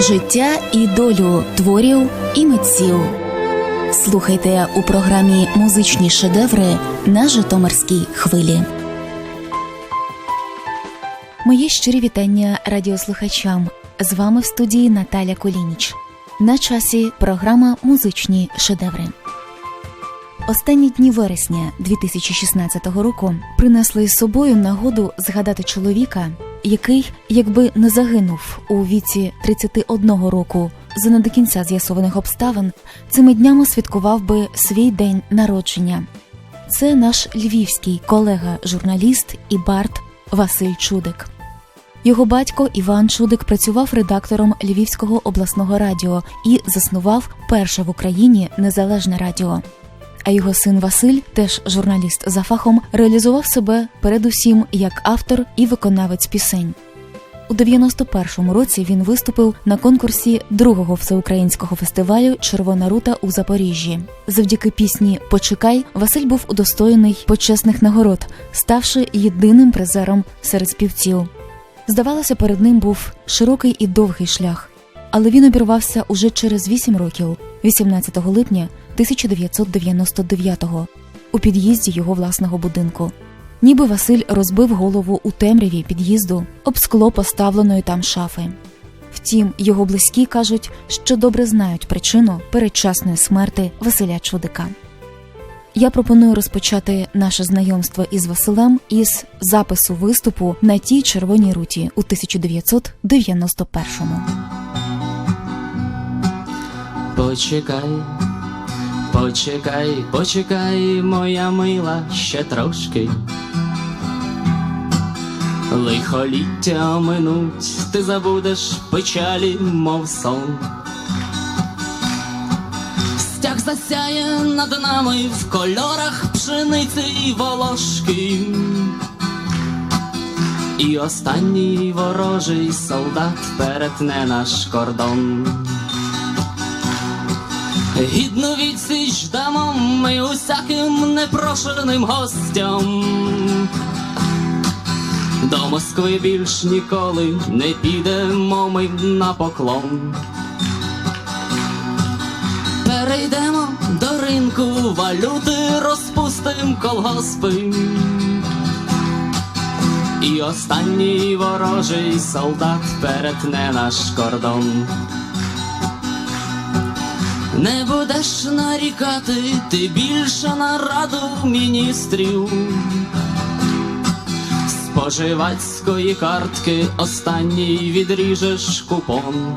життя і долю творів і митців. Слухайте у програмі Музичні шедеври на Житомирській хвилі. Мої щирі вітання радіослухачам. З вами в студії Наталя Колініч. На часі програма Музичні шедеври. Останні дні вересня 2016 року принесли з собою нагоду згадати чоловіка, який, якби не загинув у віці 31 року за не до кінця з'ясованих обставин, цими днями святкував би свій день народження. Це наш львівський колега-журналіст і бард Василь Чудик. Його батько Іван Чудик працював редактором Львівського обласного радіо і заснував перше в Україні незалежне радіо. А його син Василь, теж журналіст за фахом, реалізував себе передусім як автор і виконавець пісень. У 91-му році він виступив на конкурсі другого всеукраїнського фестивалю Червона рута у Запоріжжі. Завдяки пісні Почекай Василь був удостоєний почесних нагород, ставши єдиним призером серед співців. Здавалося, перед ним був широкий і довгий шлях, але він обірвався уже через 8 років, 18 липня 1999-го, у під'їзді його власного будинку. Ніби Василь розбив голову у темряві під'їзду об скло поставленої там шафи. Втім, його близькі кажуть, що добре знають причину передчасної смерти Василя Чудика. Я пропоную розпочати наше знайомство із Василем із запису виступу на тій червоній руті у 1991-му. Почекай, почекай, почекай, моя мила ще трошки. Лихоліття минуть, ти забудеш печалі, мов сон. Стяг засяє над нами в кольорах пшениці й волошки. І останній ворожий солдат перетне наш кордон. Гідну відсіч дамо ми усяким непрошеним гостям. До Москви більш ніколи не підемо ми на поклон. Перейдемо до ринку валюти, розпустим колгоспи. І останній ворожий солдат перетне наш кордон. Не будеш нарікати ти більше на раду міністрів. Споживацької картки останній відріжеш купон.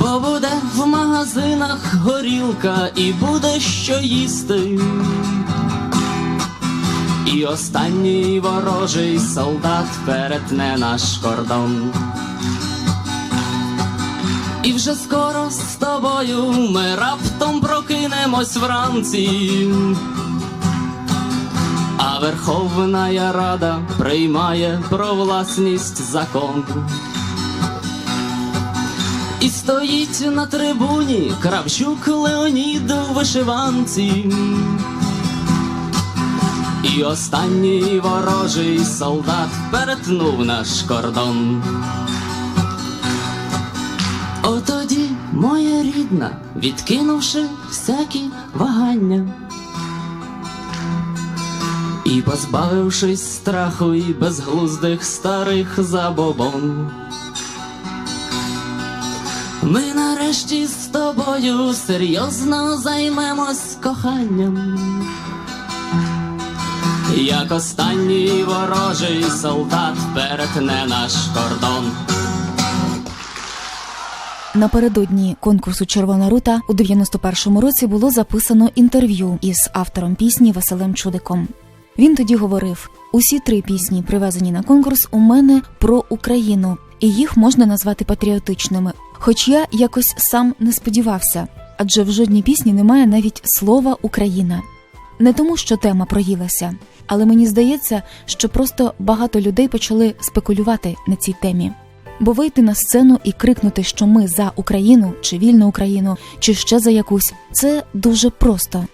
Бо буде в магазинах горілка і буде що їсти. І останній ворожий солдат перетне наш кордон. І вже скоро з тобою ми раптом прокинемось вранці. А Верховна Рада приймає про власність закон. І стоїть на трибуні Кравчук Леонід у вишиванці. І останній ворожий солдат перетнув наш кордон. Отоді, моя рідна, відкинувши всякі вагання. І позбавившись страху і безглуздих старих забобон. Ми нарешті з тобою серйозно займемось коханням. Як останній ворожий солдат перетне наш кордон. Напередодні конкурсу Червона рута у 91-му році було записано інтерв'ю із автором пісні Василем Чудиком. Він тоді говорив: усі три пісні, привезені на конкурс, у мене про Україну, і їх можна назвати патріотичними. Хоч я якось сам не сподівався, адже в жодній пісні немає навіть слова Україна. Не тому, що тема проїлася, але мені здається, що просто багато людей почали спекулювати на цій темі. Бо вийти на сцену і крикнути, що ми за Україну чи вільну Україну, чи ще за якусь, це дуже просто.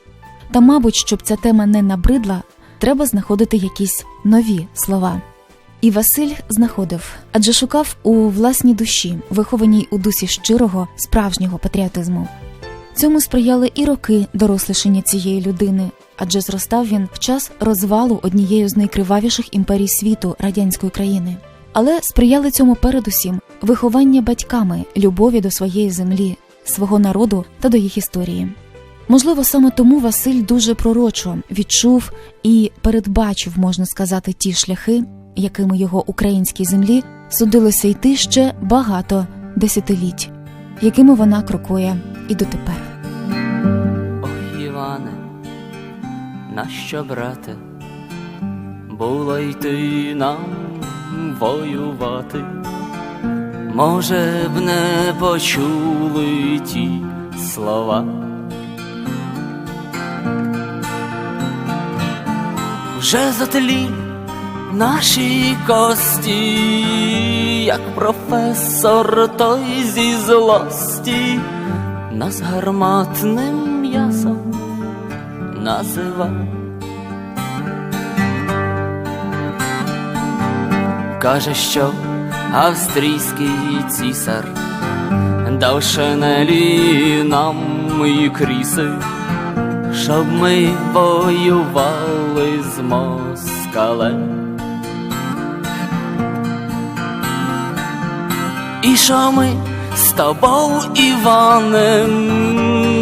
Та, мабуть, щоб ця тема не набридла, треба знаходити якісь нові слова. І Василь знаходив, адже шукав у власній душі, вихованій у дусі щирого, справжнього патріотизму. Цьому сприяли і роки дорослішання цієї людини, адже зростав він в час розвалу однієї з найкривавіших імперій світу радянської країни. Але сприяли цьому передусім виховання батьками, любові до своєї землі, свого народу та до їх історії. Можливо, саме тому Василь дуже пророчо відчув і передбачив, можна сказати, ті шляхи, якими його українській землі судилося йти ще багато десятиліть, якими вона крокує і дотепер. Ой, Іване, нащо, брате, було йти нам воювати? Може б не почули ті слова. Вже затлі наші кості, як професор той зі злості, нас гарматним м'ясом називав. Каже, що австрійський цісар дав шинелі нам і кріси, щоб ми воювали з москалем. І що ми з тобою, Іване,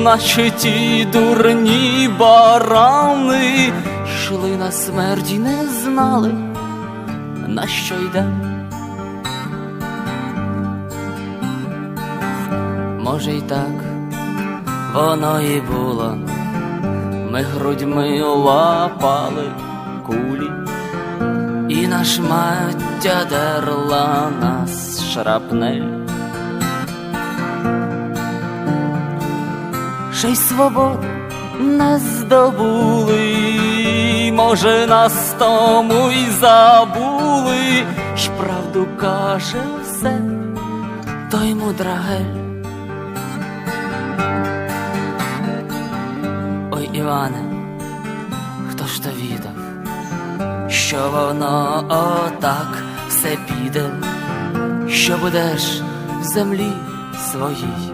наче ті дурні барани, йшли на смерть і не знали, на що йде. Може, й так воно і було, ми грудьми лапали кулі, і наш маття дерла нас шрапнель. Ще й свободу не здобули, може, нас тому й забули, й правду каже все, той мудрагель. Ой, Іване, хто ж то відав, що воно отак все піде, що будеш в землі своїй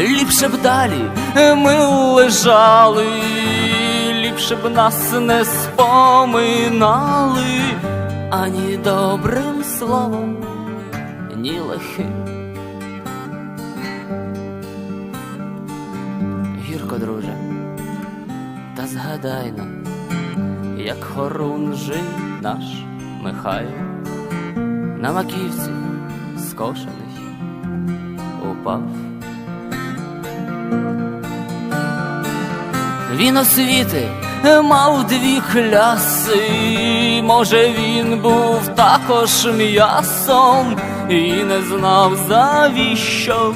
Ліпше б далі ми лежали, ліпше б нас не споминали ані добрим словом, ні лихим. Гірко, друже, та згадайно, як хорунжий наш Михайло на маківці скошений упав. Він освіти мав дві кляси, може він був також м'ясом і не знав, завіщо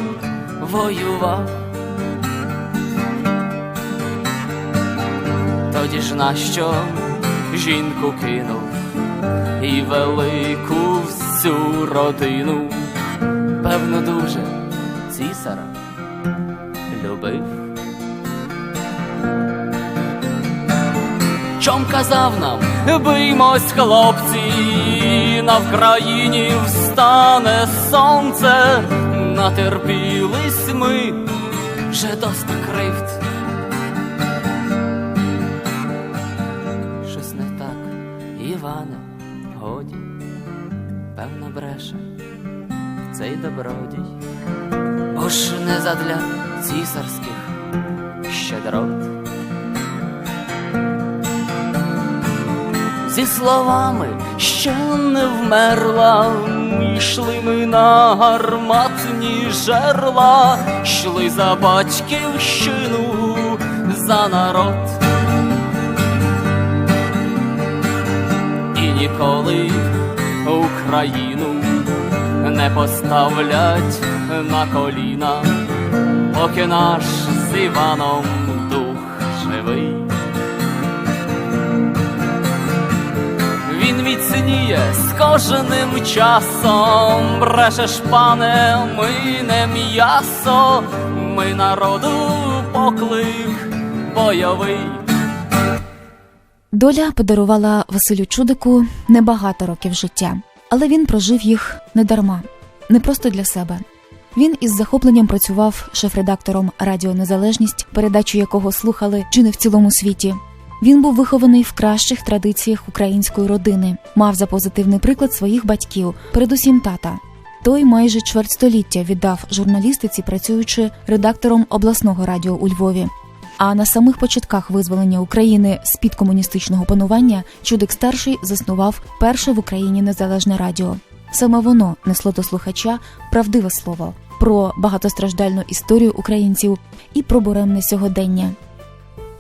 воював. Тоді ж нащо жінку кинув і велику всю родину, певно, дуже любив. Чом казав нам, биймось, хлопці, на Вкраїні встане сонце, натерпілись ми вже доста кривд. Щось не так, Іване, годі, певно бреше цей добродій, ж не задля цісарських щедрот. Зі словами ще не вмерла, йшли ми на гарматні жерла, йшли за батьківщину, за народ. І ніколи Україну не поставлять на коліна, поки наш з Іваном дух живий. Він міцніє з кожним часом, брешеш, пане, ми не м'ясо, ми народу поклик бойовий. Доля подарувала Василю Чудику небагато років життя, але він прожив їх не дарма, не просто для себе. Він із захопленням працював шеф-редактором Радіо Незалежність, передачу якого слухали чи не в цілому світі. Він був вихований в кращих традиціях української родини, мав за позитивний приклад своїх батьків, передусім тата. Той майже чверть століття віддав журналістиці, працюючи редактором обласного радіо у Львові. А на самих початках визволення України з під комуністичного панування Чудик старший заснував перше в Україні незалежне радіо. Саме воно несло до слухача правдиве слово про багатостраждальну історію українців і про буремне сьогодення.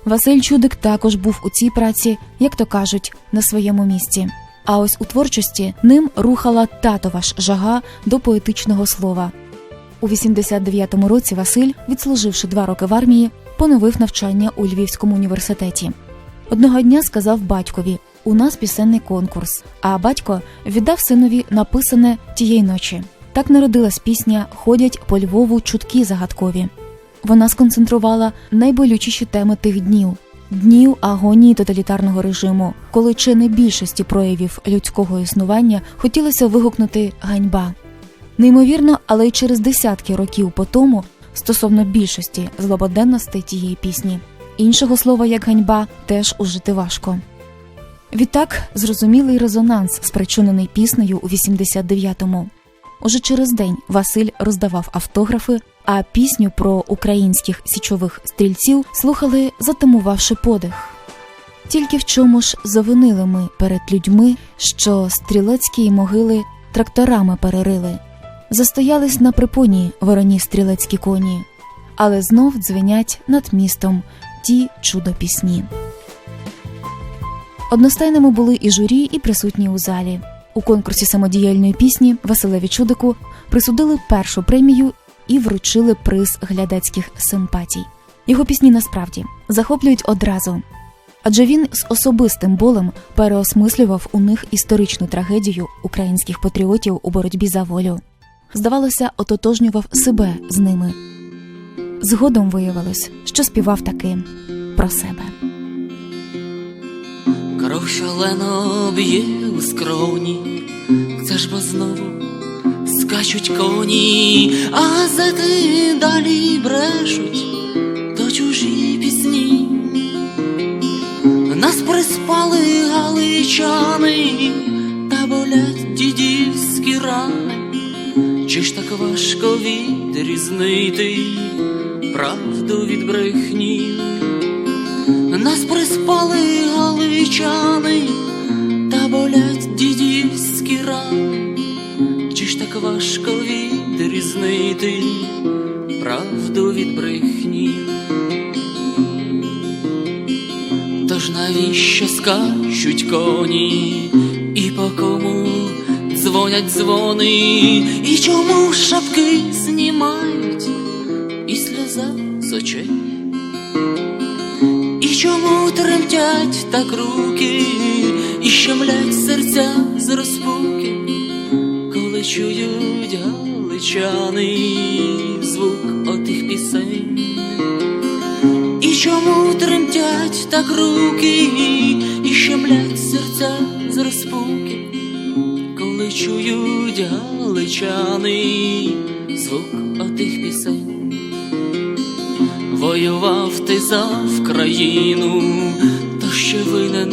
Василь Чудик також був у цій праці, як то кажуть, на своєму місці. А ось у творчості ним рухала татова ж жага до поетичного слова. У 89-му році Василь, відслуживши два роки в армії, поновив навчання у Львівському університеті. Одного дня сказав батькові: у нас пісенний конкурс. А батько віддав синові написане тієї ночі. Так народилась пісня Ходять по Львову чутки загадкові. Вона сконцентрувала найболючіші теми тих днів днів агонії тоталітарного режиму, коли чи не більшості проявів людського існування хотілося вигукнути ганьба. Неймовірно, але й через десятки років по тому, стосовно більшості злободенностей тієї пісні, іншого слова як ганьба теж ужити важко. Відтак зрозумілий резонанс, спричинений піснею у 89-му. Уже через день Василь роздавав автографи, а пісню про українських січових стрільців слухали, затамувавши подих. Тільки в чому ж завинили ми перед людьми, що стрілецькі могили тракторами перерили, застоялись на припоні вороні стрілецькі коні, але знов дзвенять над містом ті чудо-пісні. Одностайними були і журі, і присутні у залі. У конкурсі самодіяльної пісні Василеві Чудику присудили першу премію і вручили приз глядацьких симпатій. Його пісні насправді захоплюють одразу. Адже він з особистим болем переосмислював у них історичну трагедію українських патріотів у боротьбі за волю. Здавалося, ототожнював себе з ними. Згодом виявилось, що співав таки про себе. Кров шалено б'є у скроні, це ж бо знову скачуть коні, а газети далі брешуть то чужі пісні. Нас приспали галичани та болять дідівські рани. Чи ж так важко відрізнити правду від брехні? Нас приспали галичани та болять дідівські рани. Чи ж так важко відрізнити правду від брехні? Тож навіщо скачуть коні, і по кому дзвонять дзвони, і чому шапки знімають, і сльоза з очей? Чому тремтять так руки, і щемлять серця з розпуки, коли чують галичани звук отих пісень? І чому тремтять так руки, і щемлять серця з розпуки, коли чують галичани звук Воював ти за Вкраїну, то ще винен,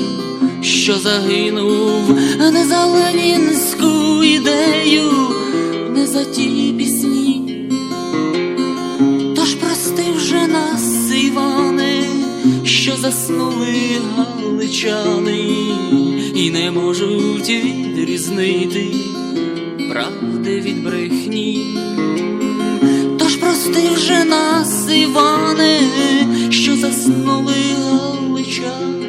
що загинув, не за ленінську ідею, не за ті пісні. Тож прости вже нас, Іване, що заснули галичани і не можуть відрізнити правди від брехні. Тож вже нас, Іване, що заснули галичани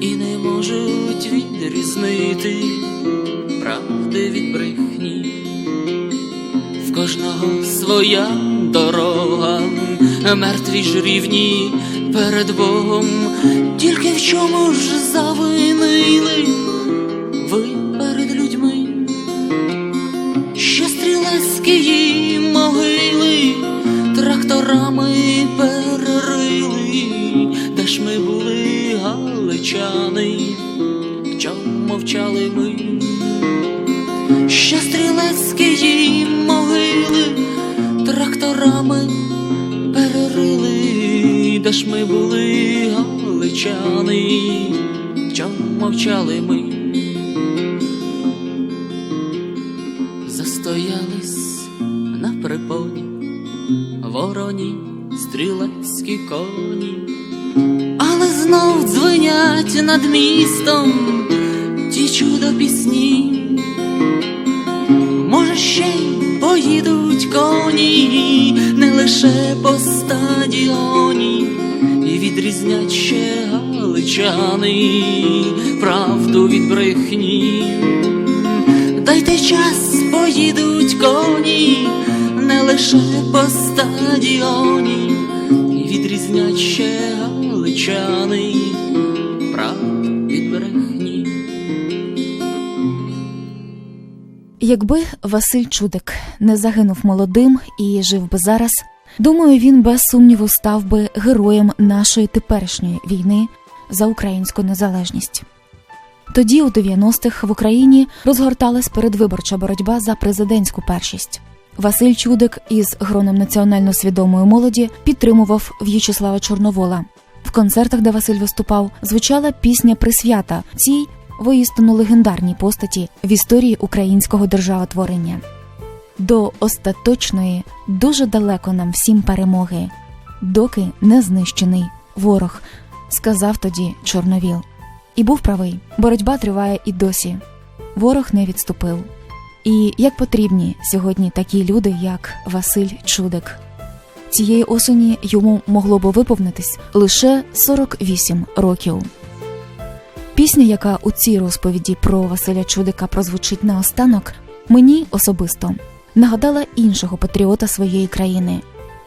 і не можуть відрізнити правди від брехні. В кожного своя дорога, мертві ж рівні перед Богом, тільки в чому ж завинили ви перед людьми? Що стрілецькі брами перерили, де ж ми були галичани, чому мовчали ми, ще стрілецькі її могили, тракторами перерили, де ж ми були галичани, чому мовчали ми. Вороні стрілецькі коні, але знов дзвенять над містом ті чудо пісні. Може, ще й поїдуть коні, не лише по стадіоні, і відрізнять ще галичани правду від брехні. Дайте час, поїдуть лише по стадіоні, і відрізнять ще галичани правду від брехні. Якби Василь Чудик не загинув молодим і жив би зараз, думаю, він без сумніву став би героєм нашої теперішньої війни за українську незалежність. Тоді, у 90-х, в Україні розгорталась передвиборча боротьба за президентську першість. Василь Чудик із гроном національно свідомої молоді підтримував В'ячеслава Чорновола. В концертах, де Василь виступав, звучала пісня присвята цій воістину легендарній постаті в історії українського державотворення. До остаточної дуже далеко нам всім перемоги, доки не знищений ворог, сказав тоді Чорновіл. І був правий. Боротьба триває і досі. Ворог не відступив. І як потрібні сьогодні такі люди, як Василь Чудик. Цієї осені йому могло би виповнитись лише 48 років. Пісня, яка у цій розповіді про Василя Чудика прозвучить наостанок, мені особисто нагадала іншого патріота своєї країни.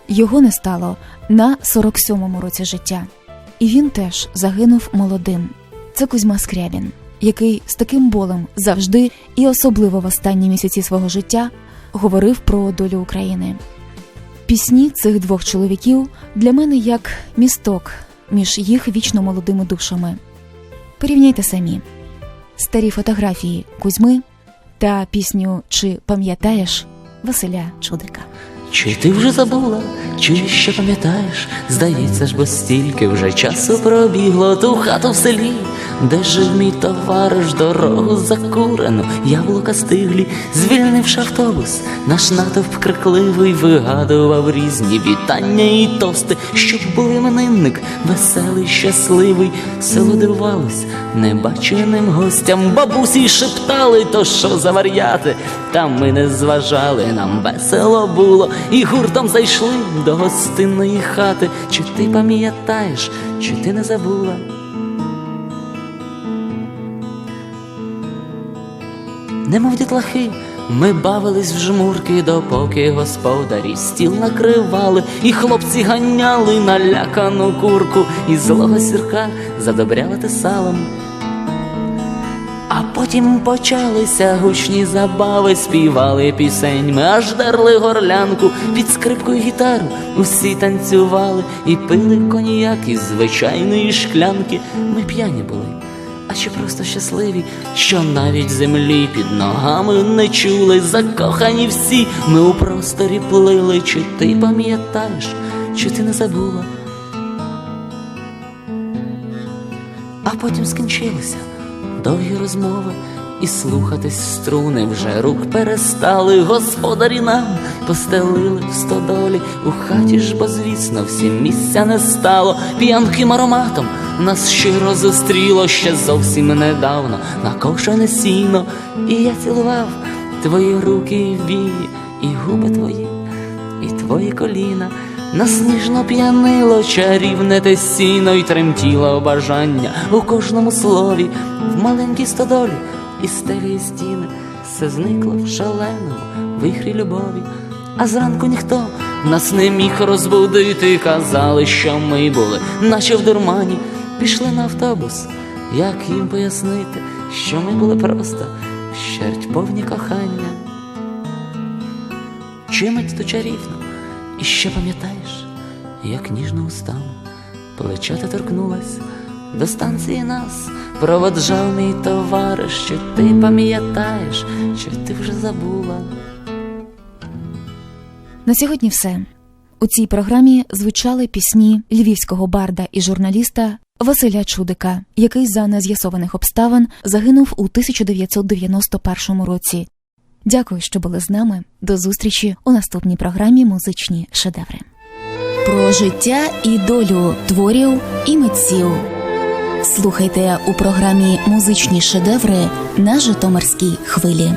Його не стало на 47-му році життя, і він теж загинув молодим. Це Кузьма Скрябін, який з таким болем завжди і особливо в останні місяці свого життя говорив про долю України. Пісні цих двох чоловіків для мене як місток між їх вічно молодими душами. Порівняйте самі старі фотографії Кузьми та пісню Чи пам'ятаєш Василя Чудика. Чи ти вже забула, чи ще пам'ятаєш? Здається ж, бо стільки вже часу пробігло ту хату в селі, де жив мій товариш, дорогу закурену, яблука стиглі, звільнивши автобус, наш натовп крикливий вигадував різні вітання і тости, щоб був іменинник, веселий, щасливий, село дивувалось небаченим гостям. Бабусі шептали, то що за вар'яти, та ми не зважали, нам весело було, і гуртом зайшли до гостинної хати. Чи ти пам'ятаєш, чи ти не забула? Немов дітлахи, ми бавились в жмурки, допоки господарі стіл накривали, і хлопці ганяли налякану курку, і злого сірка задобряли те салом. Потім почалися гучні забави, співали пісень, ми аж дерли горлянку, під скрипку і гітару усі танцювали і пили коньяк із звичайної шклянки. Ми п'яні були, а чи просто щасливі, що навіть землі під ногами не чули, закохані всі, ми у просторі плили, чи ти пам'ятаєш, чи ти не забула? А потім скінчилися довгі розмови, і слухатись струни вже рук перестали. Господарі нам постелили в стодолі, у хаті ж, бо звісно, всім місця не стало. П'янким ароматом нас щиро зустріло ще зовсім недавно на кошене сіно, і я цілував твої руки і вії, і губи твої, і твої коліна. Нас ніжно п'янило чарівне те сіно й тремтіло бажання у кожному слові, в маленькій стодолі і стелі і стіни все зникло в шаленому вихрі любові, а зранку ніхто нас не міг розбудити. Казали, що ми були, наче в дурмані, пішли на автобус. Як їм пояснити, що ми були просто щерть повні кохання? Чимить то чарівно. І ще пам'ятаєш, як ніжно устами плеча ти торкнулась, До станції нас проводжав мій товариш, чи ти пам'ятаєш, чи ти вже забула. На сьогодні все. У цій програмі звучали пісні львівського барда і журналіста Василя Чудика, який за нез'ясованих обставин загинув у 1991 році. Дякую, що були з нами. До зустрічі у наступній програмі Музичні шедеври. Про життя і долю творів і митців. Слухайте у програмі Музичні шедеври на Житомирській хвилі.